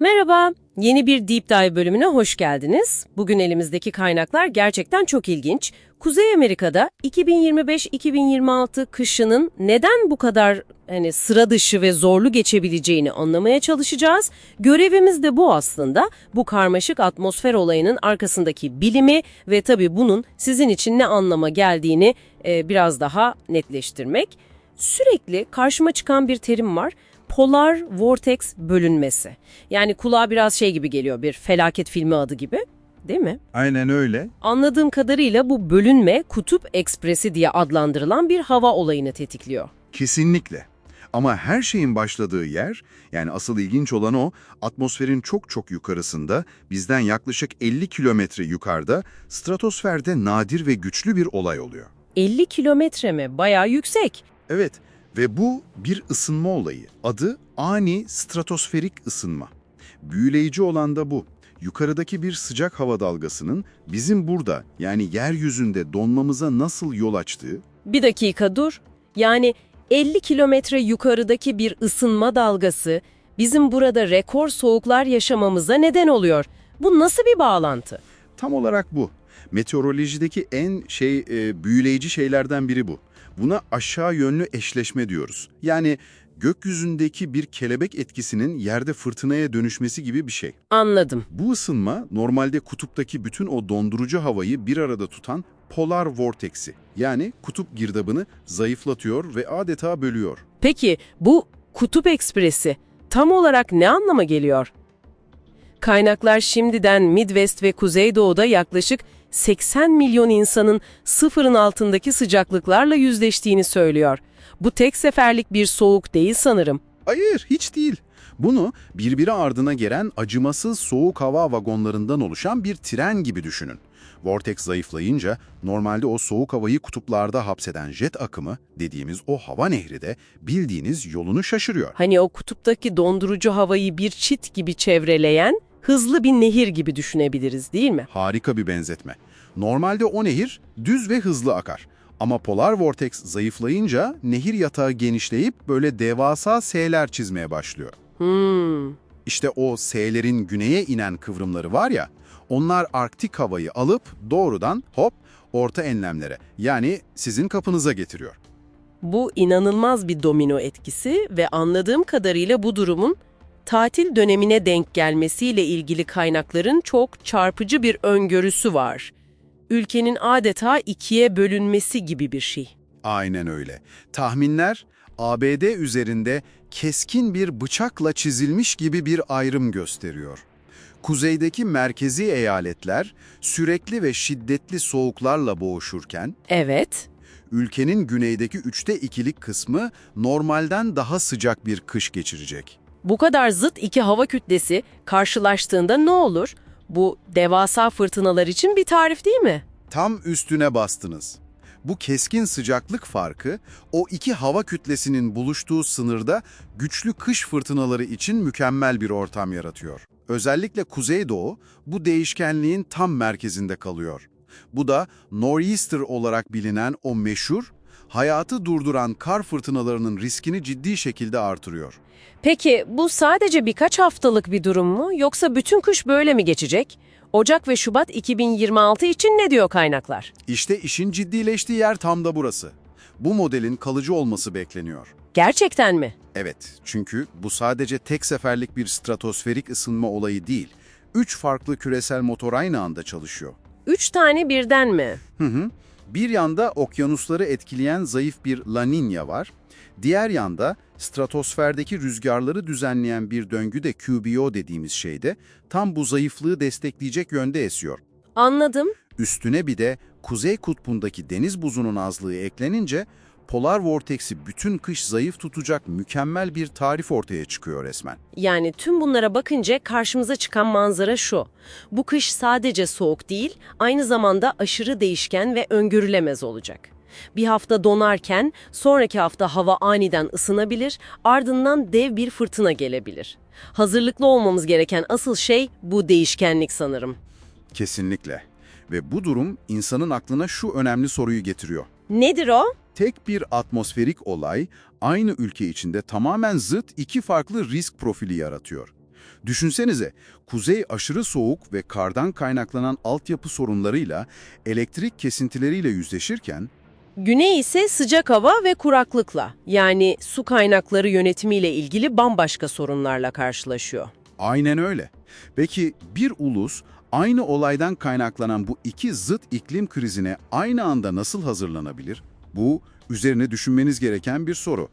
Merhaba, yeni bir Deep Dive bölümüne hoş geldiniz. Bugün elimizdeki kaynaklar gerçekten çok ilginç. Kuzey Amerika'da 2025-2026 kışının neden bu kadar hani sıra dışı ve zorlu geçebileceğini anlamaya çalışacağız. Görevimiz de bu aslında. Bu karmaşık atmosfer olayının arkasındaki bilimi ve tabii bunun sizin için ne anlama geldiğini e, biraz daha netleştirmek. Sürekli karşıma çıkan bir terim var. Polar Vortex bölünmesi. Yani kulağa biraz şey gibi geliyor bir felaket filmi adı gibi. Değil mi? Aynen öyle. Anladığım kadarıyla bu bölünme kutup ekspresi diye adlandırılan bir hava olayını tetikliyor. Kesinlikle. Ama her şeyin başladığı yer, yani asıl ilginç olan o, atmosferin çok çok yukarısında, bizden yaklaşık 50 kilometre yukarıda, stratosferde nadir ve güçlü bir olay oluyor. 50 kilometre mi? Bayağı yüksek. Evet ve bu bir ısınma olayı. Adı ani stratosferik ısınma. Büyüleyici olan da bu. Yukarıdaki bir sıcak hava dalgasının bizim burada yani yeryüzünde donmamıza nasıl yol açtığı, Bir dakika dur. Yani 50 kilometre yukarıdaki bir ısınma dalgası bizim burada rekor soğuklar yaşamamıza neden oluyor. Bu nasıl bir bağlantı? Tam olarak bu. Meteorolojideki en şey e, büyüleyici şeylerden biri bu. Buna aşağı yönlü eşleşme diyoruz. Yani gökyüzündeki bir kelebek etkisinin yerde fırtınaya dönüşmesi gibi bir şey. Anladım. Bu ısınma normalde kutuptaki bütün o dondurucu havayı bir arada tutan polar vorteksi yani kutup girdabını zayıflatıyor ve adeta bölüyor. Peki bu kutup ekspresi tam olarak ne anlama geliyor? Kaynaklar şimdiden Midwest ve Kuzeydoğu'da yaklaşık 80 milyon insanın sıfırın altındaki sıcaklıklarla yüzleştiğini söylüyor. Bu tek seferlik bir soğuk değil sanırım. Hayır, hiç değil. Bunu birbiri ardına gelen acımasız soğuk hava vagonlarından oluşan bir tren gibi düşünün. Vortex zayıflayınca normalde o soğuk havayı kutuplarda hapseden jet akımı dediğimiz o hava nehri de bildiğiniz yolunu şaşırıyor. Hani o kutuptaki dondurucu havayı bir çit gibi çevreleyen hızlı bir nehir gibi düşünebiliriz değil mi? Harika bir benzetme. Normalde o nehir düz ve hızlı akar. Ama polar vortex zayıflayınca nehir yatağı genişleyip böyle devasa S'ler çizmeye başlıyor. Hmm. İşte o S'lerin güneye inen kıvrımları var ya, onlar Arktik havayı alıp doğrudan hop orta enlemlere yani sizin kapınıza getiriyor. Bu inanılmaz bir domino etkisi ve anladığım kadarıyla bu durumun tatil dönemine denk gelmesiyle ilgili kaynakların çok çarpıcı bir öngörüsü var. Ülkenin adeta ikiye bölünmesi gibi bir şey. Aynen öyle. Tahminler ABD üzerinde keskin bir bıçakla çizilmiş gibi bir ayrım gösteriyor. Kuzeydeki merkezi eyaletler sürekli ve şiddetli soğuklarla boğuşurken, Evet, ülkenin güneydeki üçte ikilik kısmı normalden daha sıcak bir kış geçirecek. Bu kadar zıt iki hava kütlesi karşılaştığında ne olur? Bu devasa fırtınalar için bir tarif değil mi? Tam üstüne bastınız. Bu keskin sıcaklık farkı, o iki hava kütlesinin buluştuğu sınırda güçlü kış fırtınaları için mükemmel bir ortam yaratıyor. Özellikle Kuzeydoğu bu değişkenliğin tam merkezinde kalıyor. Bu da Nor'easter olarak bilinen o meşhur, hayatı durduran kar fırtınalarının riskini ciddi şekilde artırıyor. Peki bu sadece birkaç haftalık bir durum mu yoksa bütün kış böyle mi geçecek? Ocak ve Şubat 2026 için ne diyor kaynaklar? İşte işin ciddileştiği yer tam da burası. Bu modelin kalıcı olması bekleniyor. Gerçekten mi? Evet, çünkü bu sadece tek seferlik bir stratosferik ısınma olayı değil. Üç farklı küresel motor aynı anda çalışıyor. Üç tane birden mi? Hı hı. Bir yanda okyanusları etkileyen zayıf bir La Niña var. Diğer yanda stratosferdeki rüzgarları düzenleyen bir döngü de QBO dediğimiz şeyde tam bu zayıflığı destekleyecek yönde esiyor. Anladım. Üstüne bir de kuzey kutbundaki deniz buzunun azlığı eklenince polar vorteksi bütün kış zayıf tutacak mükemmel bir tarif ortaya çıkıyor resmen. Yani tüm bunlara bakınca karşımıza çıkan manzara şu. Bu kış sadece soğuk değil, aynı zamanda aşırı değişken ve öngörülemez olacak. Bir hafta donarken sonraki hafta hava aniden ısınabilir, ardından dev bir fırtına gelebilir. Hazırlıklı olmamız gereken asıl şey bu değişkenlik sanırım. Kesinlikle. Ve bu durum insanın aklına şu önemli soruyu getiriyor. Nedir o? Tek bir atmosferik olay aynı ülke içinde tamamen zıt iki farklı risk profili yaratıyor. Düşünsenize, kuzey aşırı soğuk ve kardan kaynaklanan altyapı sorunlarıyla, elektrik kesintileriyle yüzleşirken, Güney ise sıcak hava ve kuraklıkla yani su kaynakları yönetimiyle ilgili bambaşka sorunlarla karşılaşıyor. aynen öyle. Peki bir ulus aynı olaydan kaynaklanan bu iki zıt iklim krizine aynı anda nasıl hazırlanabilir? Bu üzerine düşünmeniz gereken bir soru.